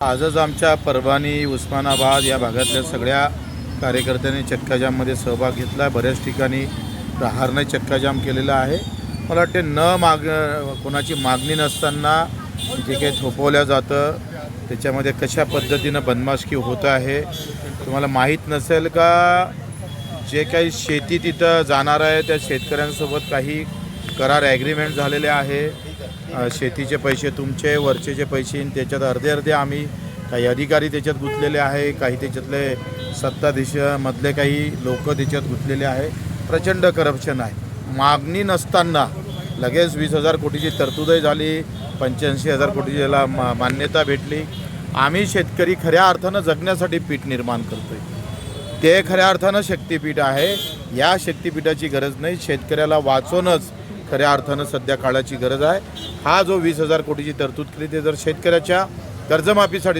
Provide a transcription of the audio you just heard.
आजच आमच्या परभणी उस्मानाबाद या भागातल्या सगळ्या कार्यकर्त्यांनी चक्काजाममध्ये सहभाग घेतला. बऱ्याच ठिकाणी प्रहारने चक्काजाम केलेला आहे. मला वाटते न माग कोणाची मागणी नसताना जे काही थोपवलं जातं त्याच्यामध्ये कशा पद्धतीनं बदमाशकी होत आहे तुम्हाला माहीत नसेल का? जे काही शेती तिथं जाणार आहे त्या शेतकऱ्यांसोबत काही करार ॲग्रीमेंट झालेले आहे. शेतीचे पैसे तुमचे वरचेचे पैसे त्याच्यात अर्धे अर्धे आम्ही काही अधिकारी त्याच्यात गुंतलेले आहे काही त्याच्यातले सत्ताधीशमधले काही लोक त्याच्यात गुंतलेले आहे. प्रचंड करप्शन आहे. मागणी नसताना लगेच वीस हजार कोटीची तरतूदही झाली पंच्याऐंशी हजार कोटीची याला मा मान्यता भेटली. आम्ही शेतकरी खऱ्या अर्थानं जगण्यासाठी पीठ निर्माण करतोय. ते खऱ्या अर्थानं शक्तिपीठ आहे. या शक्तिपीठाची गरज नाही. शेतकऱ्याला वाचवणंच खऱ्या अर्थानं सध्या काळाची गरज आहे. हा जो वीस हजार कोटीची तरतूद केली ते जर शेतकऱ्याच्या कर्जमाफीसाठी